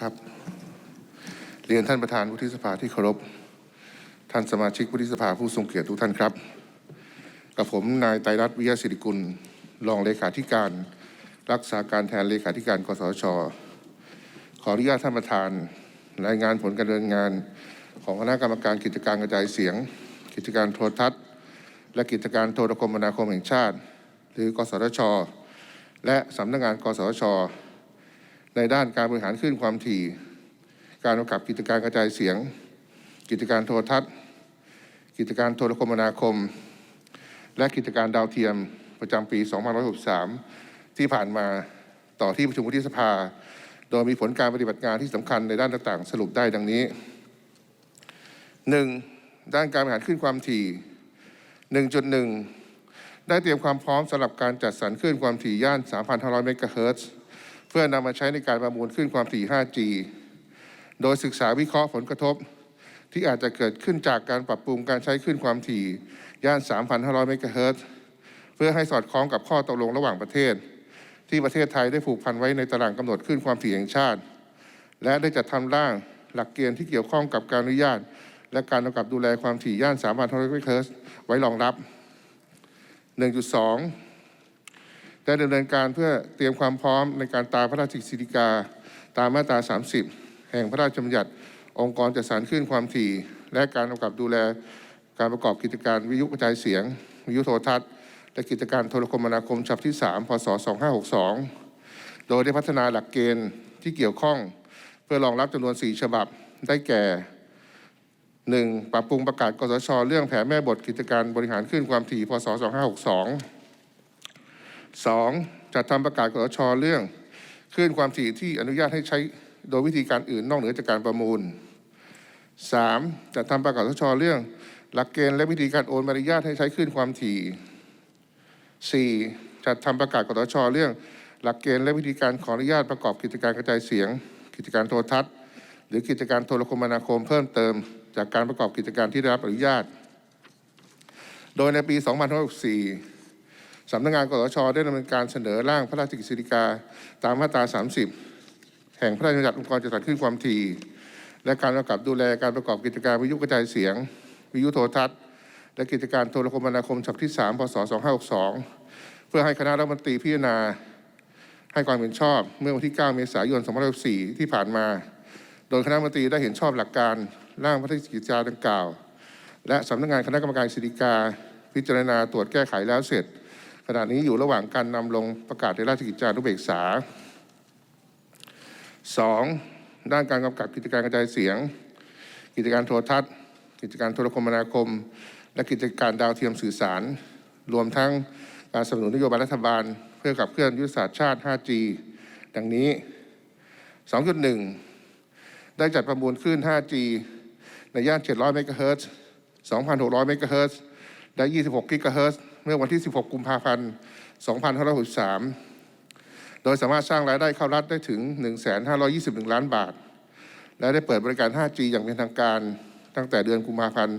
ครับ เรียนท่านประธานวุฒิสภาที่เคารพ ท่านสมาชิกวุฒิสภาผู้ทรงเกียรติทุกท่านครับ กับผมนายไตรรัตน์วิยาสิริกุล รองเลขาธิการ รักษาการแทนเลขาธิการ กสช ขออนุญาตท่านประธาน รายงานผลการดำเนินงาน ของคณะกรรมการกิจการกระจายเสียง กิจการโทรทัศน์ และกิจการโทรคมนาคมแห่งชาติ หรือ กสทช และสำนักงาน กสทช ในด้านการบริหารคลื่นความถี่ การกำกับกิจการกระจายเสียง กิจการโทรทัศน์ กิจการโทรคมนาคม และกิจการดาวเทียมประจำปี2563 ที่ผ่านมาต่อที่ประชุมวุฒิสภา โดยมีผลการปฏิบัติงานที่สำคัญในด้านต่างๆ สรุปได้ดังนี้ 1. ด้านการบริหารคลื่นความถี่ 1.1 ได้เตรียมความพร้อมสำหรับการจัดสรรคลื่นความถี่ย่าน 3,500 เมกะเฮิรตซ์ พื่อนำมาใช้ในการประมูลคลื่นความถี่ 5G โดยศึกษาวิเคราะห์ผลกระทบ ที่อาจจะเกิดขึ้นจากการปรับปรุงการใช้คลื่นความถี่ ย่าน 3,500 เมกะเฮิรตซ์เพื่อให้สอดคล้องกับข้อตกลงระหว่างประเทศ ที่ประเทศไทยได้ผูกพันไว้ในตารางกำหนดคลื่นความถี่แห่งชาติ และได้จัดทำร่างหลักเกณฑ์ที่เกี่ยวข้องกับการอนุญาต และการกำกับดูแลความถี่ย่าน 3,500 เมกะเฮิรตซ์ไว้รองรับ 1.2 ได้ดำเนินการเพื่อเตรียมความพร้อมในการตามพระราชกฤษฎีกา ตามมาตรา 30 แห่งพระราชบัญญัติ องค์กรจัดสรรคลื่นความถี่ และการกำกับดูแลการประกอบกิจการวิทยุกระจายเสียง วิทยุโทรทัศน์ และกิจการโทรคมนาคมฉบับที่ 3 พศ 2562 โดยได้พัฒนาหลักเกณฑ์ที่เกี่ยวข้อง เพื่อรองรับจำนวน 4 ฉบับได้แก่ 1. ปรับปรุงประกาศกสชเรื่องแผนแม่บทกิจการบริหารคลื่นความถี่พศ 2562 2. จัดทำประกาศกสชเรื่องคลื่นความถี่ที่อนุญาตให้ใช้โดยวิธีการอื่นนอกเหนือจากการประมูล 3. จัดทำประกาศกสชเรื่อง หลักเกณฑ์และวิธีการโอนใบอนุญาตให้ใช้คลื่นความถี่ 4. จัดทำประกาศกสชเรื่อง หลักเกณฑ์และวิธีการขออนุญาตประกอบกิจการกระจายเสียง กิจการโทรทัศน์ หรือกิจการโทรคมนาคมเพิ่มเติม จากการประกอบกิจการที่ได้รับอนุญาต โดยในปี 2564 สำนักงานกสชได้ดำเนินการเสนอร่างพระราชกฤษฎีกา ตามมาตรา 30 แห่งพระราชบัญญัติองค์กรจัดสรรคลื่นความถี่ และการกำกับดูแลการประกอบกิจการวิทยุกระจายเสียง วิทยุโทรทัศน์ และกิจการโทรคมนาคมฉบับที่ 3 พศ 2562 เพื่อให้คณะรัฐมนตรีพิจารณาให้ความเห็นชอบเมื่อวันที่ 9 เมษายน 2564 ที่ผ่านมา โดยคณะรัฐมนตรีได้เห็นชอบหลักการร่างพระราชกิจจาดังกล่าว และสำนักงานคณะกรรมการกฤษฎีกา พิจารณาตรวจแก้ไขแล้วเสร็จ ขณะนี้อยู่ระหว่างการนำลงประกาศในราชกิจจานุเบกษา 2. ด้านการกำกับกิจการกระจายเสียง กิจการโทรทัศน์ กิจการโทรคมนาคม และกิจการดาวเทียมสื่อสาร รวมทั้งการสนับสนุนนโยบายรัฐบาล เพื่อขับเคลื่อนยุทธศาสตร์ชาติ 5G ดังนี้ 2.1 ได้จัดประมูลคลื่น 5G ในย่าน 700 เมกะเฮิรตซ์ 2,600 เมกะเฮิรตซ์ และ 26 กิกะเฮิรตซ์ เมื่อวันที่ 16 กุมภาพันธ์ 2563 โดยสามารถสร้างรายได้เข้ารัฐได้ถึง 1,521 ล้านบาท และได้เปิดบริการ 5G อย่างเป็นทางการตั้งแต่เดือนกุมภาพันธ์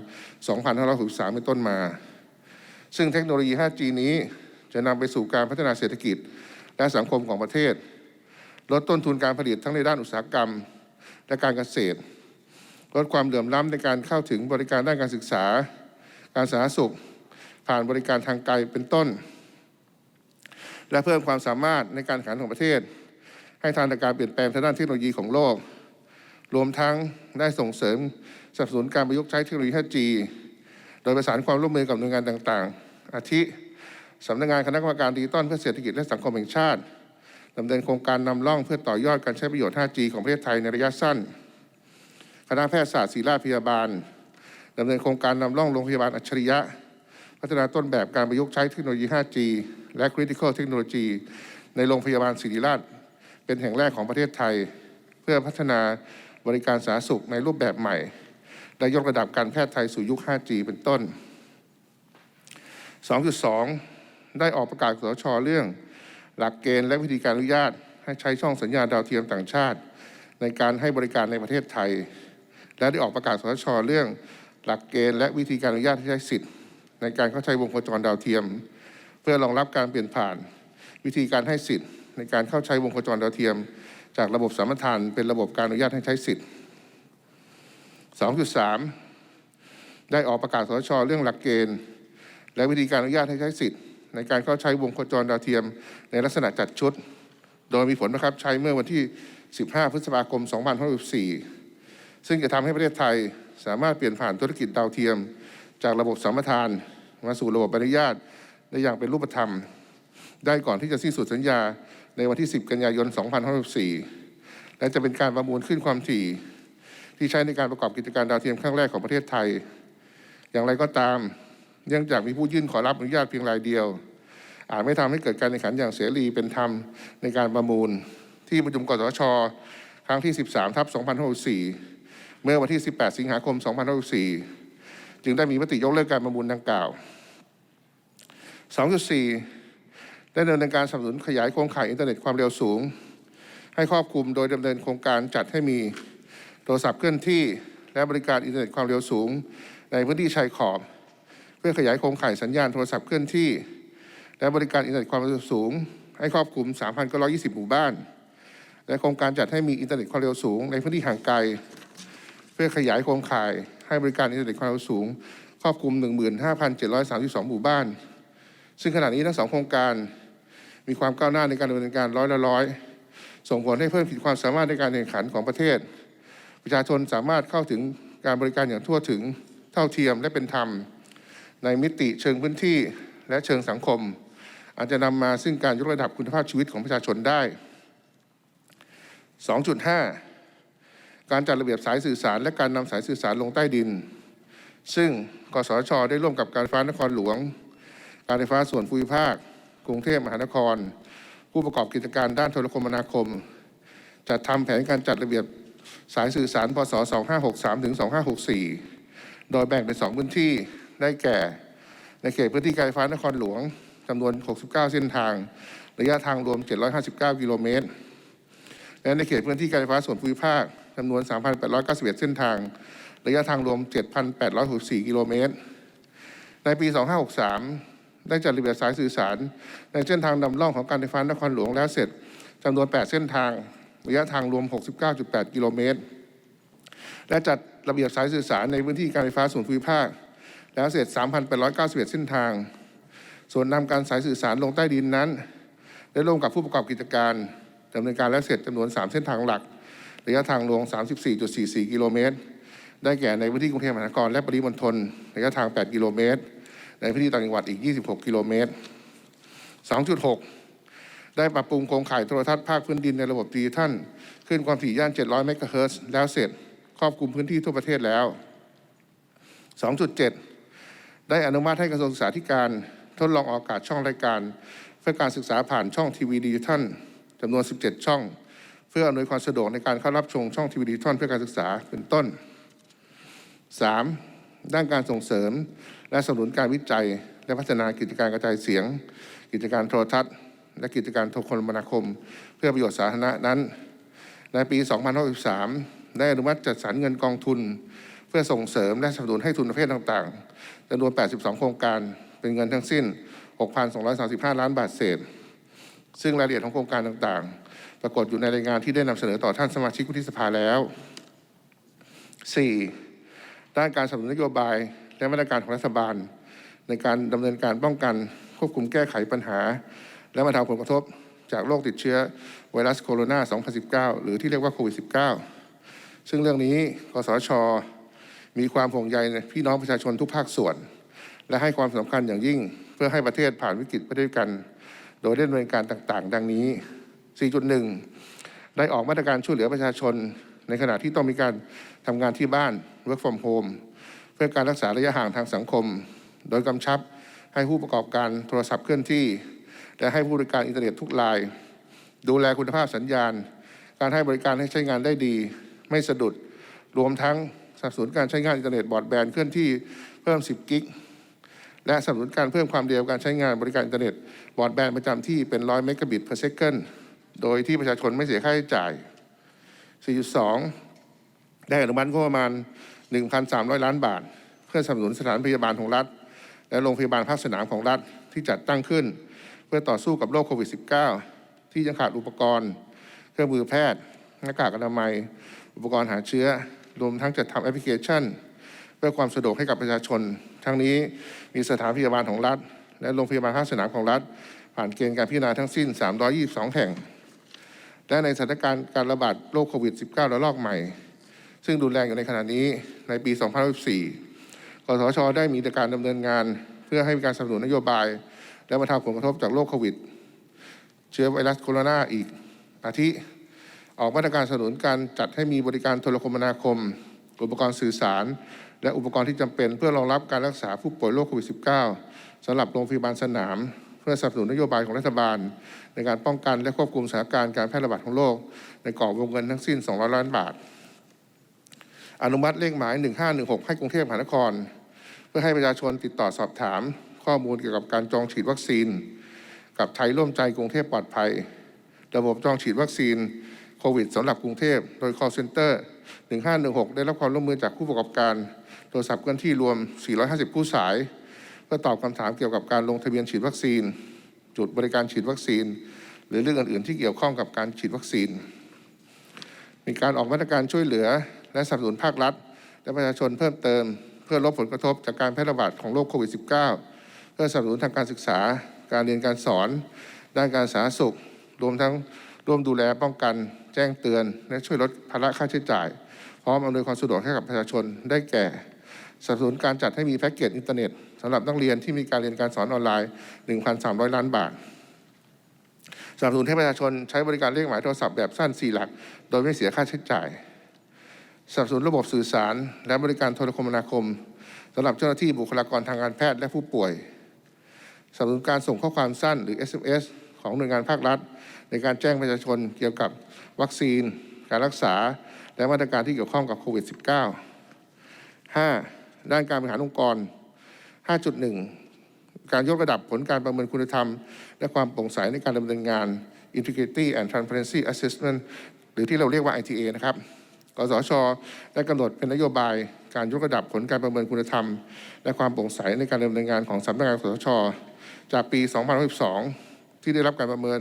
2563 เป็นต้นมา ซึ่งเทคโนโลยี 5G นี้จะนำไปสู่การพัฒนาเศรษฐกิจและสังคมของประเทศ ลดต้นทุนการผลิตทั้งในด้านอุตสาหกรรม และการเกษตร ลดความเหลื่อมล้ำในการเข้าถึงบริการด้านการศึกษา การสาธารณสุข ผ่านบริการทางไกลเป็นต้น และเพิ่มความสามารถในการแข่งขันของประเทศ ให้ทันต่อการเปลี่ยนแปลงทางด้านเทคโนโลยีของโลก รวมทั้งได้ส่งเสริมสนับสนุนการประยุกต์ใช้เทคโนโลยี 5G โดยประสานความร่วมมือกับหน่วยงานต่างๆ อาทิสำนักงานคณะกรรมการดิจิตอลเพื่อเศรษฐกิจและสังคมแห่งชาติดำเนินโครงการนำร่องเพื่อต่อยอดการใช้ประโยชน์ 5G ของประเทศไทยในระยะสั้น คณะแพทยศาสตร์ศิริราชพยาบาลดำเนินโครงการนำร่องโรงพยาบาลอัจฉริยะ พัฒนาต้นแบบการประยุกต์ใช้เทคโนโลยี 5G และ Critical Technology ในโรงพยาบาลศิริราช เป็นแห่งแรกของประเทศไทย เพื่อพัฒนาบริการสาธารณสุขในรูปแบบใหม่ และยกระดับการแพทย์ไทยสู่ยุค 5G เป็นต้น 2.2 ได้ออกประกาศสชเรื่อง หลักเกณฑ์และวิธีการอนุญาต ให้ใช้ช่องสัญญาณดาวเทียมต่างชาติ ในการให้บริการในประเทศไทย และได้ออกประกาศสชเรื่อง หลักเกณฑ์และวิธีการอนุญาตให้ใช้สิทธิ์ ในการเข้าใช้วงโคจรดาวเทียม เพื่อรองรับการเปลี่ยนผ่าน วิธีการให้สิทธิ์ ในการเข้าใช้วงโคจรดาวเทียม จากระบบสามทานเป็นระบบการอนุญาตให้ใช้สิทธิ์ 2.3 ได้ออกประกาศสชเรื่องหลักเกณฑ์ และวิธีการอนุญาตให้ใช้สิทธิ์ ในการเข้าใช้วงโคจรดาวเทียม ในลักษณะจัดชุด โดยมีผลบังคับใช้เมื่อวันที่ 15 พฤษภาคม 2564ซึ่งจะทำให้ประเทศไทยสามารถเปลี่ยนผ่านธุรกิจดาวเทียม จากระบบสามปทาน มาสู่ระบบอนุญาตได้อย่างเป็นรูปธรรม ได้ก่อนที่จะสิ้นสุดสัญญาในวันที่ 10 กันยายน 2564 และจะเป็นการประมูลขึ้นความถี่ ที่ใช้ในการประกอบกิจการดาวเทียมครั้งแรกของประเทศไทย อย่างไรก็ตาม เนื่องจากมีผู้ยื่นขอรับอนุญาตเพียงรายเดียว อาจไม่ทำให้เกิดการแข่งขันอย่างเสรีเป็นธรรมในการประมูล ที่ประชุมกสชครั้งที่ 13ทับ2564 เมื่อวันที่ 18 สิงหาคม 2564 จึงได้มีมติยกเลิกการประมูลดังกล่าว 2.4 ได้ดำเนินการสนับสนุนขยายโครงข่ายอินเทอร์เน็ตความเร็วสูง ให้ครอบคลุมโดยดำเนินโครงการจัดให้มีโทรศัพท์เคลื่อนที่ และบริการอินเทอร์เน็ตความเร็วสูง ในพื้นที่ชายขอบ เพื่อขยายโครงข่ายสัญญาณโทรศัพท์เคลื่อนที่ และบริการอินเทอร์เน็ตความเร็วสูง ให้ครอบคลุม 3,920 หมู่บ้าน และโครงการจัดให้มีอินเทอร์เน็ตความเร็วสูง ในพื้นที่ห่างไกล เพื่อขยายโครงข่าย ให้บริการอินเทอร์เน็ตความเร็วสูง ครอบคลุม 15,732 หมู่บ้าน ซึ่งขณะนี้ทั้งสองโครงการมีความก้าวหน้าในการดำเนินการร้อยละร้อย ส่งผลให้เพิ่มขีดความสามารถในการแข่งขันของประเทศ ประชาชนสามารถเข้าถึงการบริการอย่างทั่วถึงเท่าเทียมและเป็นธรรม ในมิติเชิงพื้นที่และเชิงสังคม อาจจะนำมาซึ่งการยกระดับคุณภาพชีวิตของประชาชนได้ 2.5 การจัดระเบียบสายสื่อสาร และการนำสายสื่อสารลงใต้ดิน ซึ่งกสชได้ร่วมกับการไฟฟ้านครหลวง การไฟฟ้าส่วนภูมิภาค กรุงเทพมหานคร ผู้ประกอบกิจการด้านโทรคมนาคม จัดทำแผนการจัดระเบียบสายสื่อสารพศ 2563ถึง2564 โดยแบ่งเป็น 2 พื้นที่ได้แก่ ในเขตพื้นที่การไฟฟ้านครหลวงจำนวน 69 เส้นทาง ระยะทางรวม 759 กิโลเมตร และในเขตพื้นที่การไฟฟ้าส่วนภูมิภาค จำนวน 3,891 เส้นทาง ระยะทางรวม 7,864 กิโลเมตร ในปี 2563 ได้จัดระเบียบสายสื่อสาร ในเส้นทางนำร่องของการไฟฟ้านครหลวงแล้วเสร็จจำนวน 8 เส้นทาง ระยะทางรวม 69.8 กิโลเมตร และจัดระเบียบสายสื่อสารในพื้นที่การไฟฟ้าส่วนภูมิภาค แล้วเสร็จ 3,891 เส้นทาง ส่วนนำการสายสื่อสารลงใต้ดินนั้น ได้ร่วมกับผู้ประกอบกิจการดำเนินการแล้วเสร็จจำนวน 3 เส้นทางหลัก ระยะทางรวม34.44 กิโลเมตร ได้แก่ในพื้นที่กรุงเทพมหานครและปริมณฑลระยะทาง 8 กิโลเมตร ในพื้นที่ต่างจังหวัดอีก 26 กิโลเมตร 2.6 ได้ปรับปรุงโครงข่ายโทรทัศน์ภาคพื้นดินในระบบดิจิทัลขึ้นความถี่ย่าน 700 เมกะเฮิรตซ์แล้วเสร็จครอบคลุมพื้นที่ทั่วประเทศแล้ว 2.7 ได้อนุมัติให้กระทรวงศึกษาธิการทดลองออกอากาศช่องรายการ เพื่อการศึกษาผ่านช่องทีวีดิจิทัลจำนวน 17 ช่อง พื่ออำนวยความสะดวกในการเข้ารับชมช่องทีวีดิจิทัลเพื่อการศึกษาเป็นต้น 3. ด้านการส่งเสริม และสนับสนุนการวิจัย และพัฒนากิจการกระจายเสียง กิจการโทรทัศน์ และกิจการโทรคมนาคม เพื่อประโยชน์สาธารณะนั้น ในปี 2563 ได้อนุมัติจัดสรรเงินกองทุน เพื่อส่งเสริมและสนับสนุนให้ทุนประเภทต่างๆจำนวน 82 โครงการเป็นเงินทั้งสิ้น 6,235 ล้านบาทเศษ ซึ่งรายละเอียดของโครงการต่างๆ ปรากฏอยู่ในรายงานที่ได้นำเสนอต่อท่านสมาชิกวุฒิสภาแล้ว 4. ด้านการสนับสนุนนโยบายและมาตรการของรัฐบาล ในการดำเนินการป้องกัน ควบคุมแก้ไขปัญหา และบรรเทาผลกระทบจากโรคติดเชื้อไวรัสโคโรนา 2019 หรือที่เรียกว่าโควิด -19 ซึ่งเรื่องนี้กสช มีความห่วงใยในพี่น้องประชาชนทุกภาคส่วน และให้ความสำคัญอย่างยิ่ง เพื่อให้ประเทศผ่านวิกฤตไปด้วยกัน โดยดำเนินการต่างๆ ดังนี้ 4.1 ได้ออกมาตรการช่วยเหลือประชาชน ในขณะที่ต้องมีการทำงานที่บ้าน work from home เพื่อการรักษาระยะห่างทางสังคม โดยกำชับให้ผู้ประกอบการโทรศัพท์เคลื่อนที่ และให้ผู้บริการอินเทอร์เน็ตทุกราย ดูแลคุณภาพสัญญาณ การให้บริการให้ใช้งานได้ดี ไม่สะดุด รวมทั้งสับสนุนการใช้งานอินเทอร์เน็ตบอร์ดแบนด์เคลื่อนที่เพิ่ม 10 กิก และสนับสนุนการเพิ่มความเร็วการใช้งานบริการอินเทอร์เน็ตบอร์ดแบนด์ประจำที่เป็น 100 เมกะบิต per second โดยที่ประชาชนไม่เสียค่าใช้จ่าย 4.2 ได้อนุมัติงบประมาณ 1,300 ล้านบาท เพื่อสนับสนุนสถานพยาบาลของรัฐ และโรงพยาบาลภาคสนามของรัฐที่จัดตั้งขึ้น เพื่อต่อสู้กับโรคโควิด -19 ที่ยังขาดอุปกรณ์ เครื่องมือแพทย์หน้ากากอนามัย อุปกรณ์หาเชื้อ รวมทั้งจัดทำแอปพลิเคชัน พื่อความสะดวกให้กับประชาชน ทั้งนี้มีสถานพยาบาลของรัฐ และโรงพยาบาลภาคสนามของรัฐ ผ่านเกณฑ์การพิจารณาทั้งสิ้น 322 แห่ง และในสถานการณ์การระบาดโรคโควิด -19 ระลอกใหม่ ซึ่งรุนแรงอยู่ในขณะนี้ในปี 2014กสชได้มีการดำเนินงาน เพื่อให้มีการสนับสนุนนโยบาย และบรรเทาผลกระทบจากโรคโควิด เชื้อไวรัสโคโรนาอีกอาทิออกมาตรการสนับสนุนการจัดให้มีบริการโทรคมนาคม อุปกรณ์สื่อสาร และอุปกรณ์ที่จำเป็นเพื่อรองรับการรักษาผู้ป่วยโรคโควิด -19 สำหรับโรงพยาบาลสนาม เพื่อสนับสนุนนโยบายของรัฐบาล ในการป้องกันและควบคุมสถานการณ์การแพร่ระบาดของโรคในกรอบวงเงินทั้งสิ้น 200 ล้านบาท อนุมัติเลขหมาย 1516 ให้กรุงเทพมหานคร เพื่อให้ประชาชนติดต่อสอบถาม ข้อมูลเกี่ยวกับการจองฉีดวัคซีน กับไทยร่วมใจกรุงเทพปลอดภัย ระบบจองฉีดวัคซีนโควิดสำหรับกรุงเทพโดย call center 1516 ได้รับความร่วมมือจากผู้ประกอบการโทรศัพท์เคลื่อนที่รวม 450 ผู้สาย เพื่อตอบคำถามเกี่ยวกับการลงทะเบียนฉีดวัคซีน จุดบริการฉีดวัคซีน หรือเรื่องอื่นๆ ที่เกี่ยวข้องกับการฉีดวัคซีน มีการออกมาตรการช่วยเหลือ และสนับสนุนภาครัฐ และประชาชนเพิ่มเติม เพื่อลดผลกระทบจากการแพร่ระบาดของโรคโควิด -19 เพื่อสนับสนุนทางการศึกษา การเรียนการสอน ด้านการสาธารณสุข รวมทั้งร่วมดูแลป้องกัน แจ้งเตือน และช่วยลดภาระค่าใช้จ่าย พร้อมอำนวยความสะดวกให้กับประชาชนได้แก่สนับสนุนการจัดให้มีแพ็กเกจอินเทอร์เน็ตสำหรับนักเรียนที่มีการเรียนการสอนออนไลน์ 1,300 ล้านบาทสนับสนุนให้ประชาชนใช้บริการเลขหมายโทรศัพท์แบบสั้น 4 หลัก โดยไม่เสียค่าใช้จ่ายสนับสนุนระบบสื่อสาร และบริการโทรคมนาคมสำหรับเจ้าหน้าที่บุคลากรทางการแพทย์และผู้ป่วยสนับสนุนการส่งข้อความสั้นหรือ SMS ของหน่วยงานภาครัฐ ในการแจ้งประชาชนเกี่ยวกับวัคซีน การรักษา และมาตรการที่เกี่ยวข้องกับโควิด -19 5. ด้านการบริหารองค์กร 5.1 การยกระดับผลการประเมินคุณธรรม และความโปร่งใสในการดำเนินงาน Integrity and Transparency Assessment หรือที่เราเรียกว่า ITA นะครับกสชได้กำหนดเป็นนโยบายการยกระดับผลการประเมินคุณธรรม และความโปร่งใสในการดำเนินงานของสำนักงานกสชจากปี 2012 ที่ได้รับการประเมิน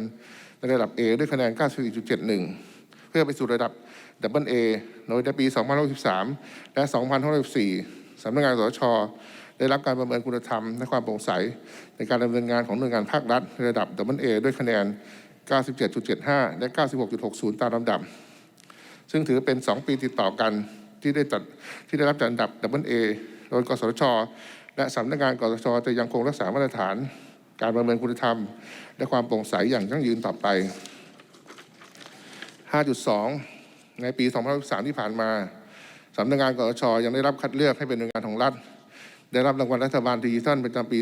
ในระดับ A ด้วยคะแนน 94.71 เพื่อไปสู่ระดับ Double A ในปี 2013และ 2014สำนักงานกสชได้รับการประเมินคุณธรรมและความโปร่งใส ในการดำเนินงานของหน่วยงานภาครัฐในระดับ Double A ด้วยคะแนน 97.75 และ 96.60 ตามลำดับ ซึ่งถือเป็น 2 ปีติดต่อกันที่ได้จัดที่ได้รับจัดอันดับ Double A โดยกสชและสำนักงานกสชจะยังคงรักษามาตรฐาน การประเมินคุณธรรม และความโปร่งใสอย่างยั่งยืนต่อไป 5.2 ในปี 2013 ที่ผ่านมาสำนักงานกสชยังได้รับคัดเลือกให้เป็นหน่วยงานของรัฐ ได้รับรางวัลรัฐบาลดิจิทัลประจำปี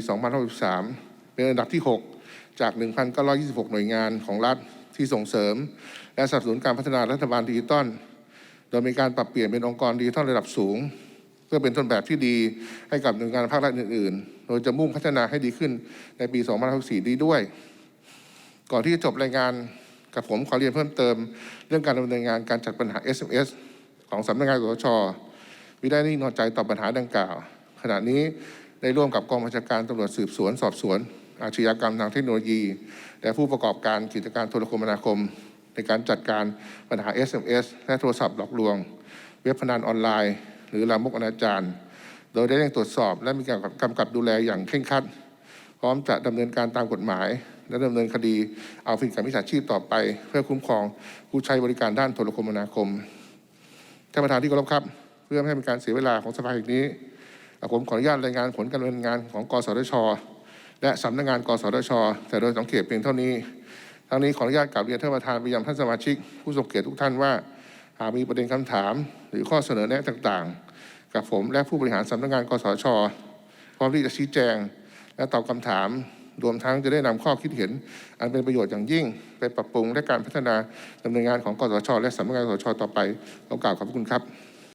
2013 เป็นอันดับที่ 6 จาก 1,926 หน่วยงานของรัฐที่ส่งเสริม และสนับสนุนการพัฒนารัฐบาลดิจิทัล โดยมีการปรับเปลี่ยนเป็นองค์กรดิจิทัลระดับสูง พื่อเป็นต้นแบบที่ดีให้กับหน่วยงานภาครัฐอื่น ๆ โดยจะมุ่งพัฒนาให้ดีขึ้นในปี 2014นี้ด้วย ก่อนที่จะจบรายงานกับผมขอเรียนเพิ่มเติม เรื่องการดำเนินงานการจัดปัญหา SMS ของสำนักงานกสชมิได้นิ่งนอนใจต่อปัญหาดังกล่าว ขณะนี้ได้ร่วมกับกองบัญชาการตำรวจสืบสวนสอบสวน อาชญากรรมทางเทคโนโลยี และผู้ประกอบการกิจการโทรคมนาคม ในการจัดการปัญหา SMS และโทรศัพท์หลอกลวง เว็บพนันออนไลน์ หรือลามกอนาจารโดยได้เร่งตรวจสอบ และมีการกำกับดูแลอย่างเคร่งครัด พร้อมจะดำเนินการตามกฎหมาย และดำเนินคดีเอาผิดกับมิจฉาชีพต่อไป เพื่อคุ้มครองผู้ใช้บริการด้านโทรคมนาคมท่านประธานที่เคารพครับ เพื่อไม่ให้เป็นการเสียเวลาของสภาแห่งนี้ผมขออนุญาตรายงานผลการดำเนินงานของกสทช และสำนักงาน กสทช แต่โดยสังเกตเพียงเท่านี้ ทั้งนี้ขออนุญาตกราบเรียนท่านประธานไปยังท่านสมาชิก ผู้ทรงเกียรติทุกท่านว่าากมีประเด็นคำถาม หรือข้อเสนอแนะต่างๆ กับผมและผู้บริหารสำนักงานกสชพร้อมที่จะชี้แจง และตอบคำถาม รวมทั้งจะได้นำข้อคิดเห็น อันเป็นประโยชน์อย่างยิ่ง ไปปรับปรุงและการพัฒนาดำเนินงานของกสชและสำนักงานกสชต่อไปขอกล่าวขอบคุณครับ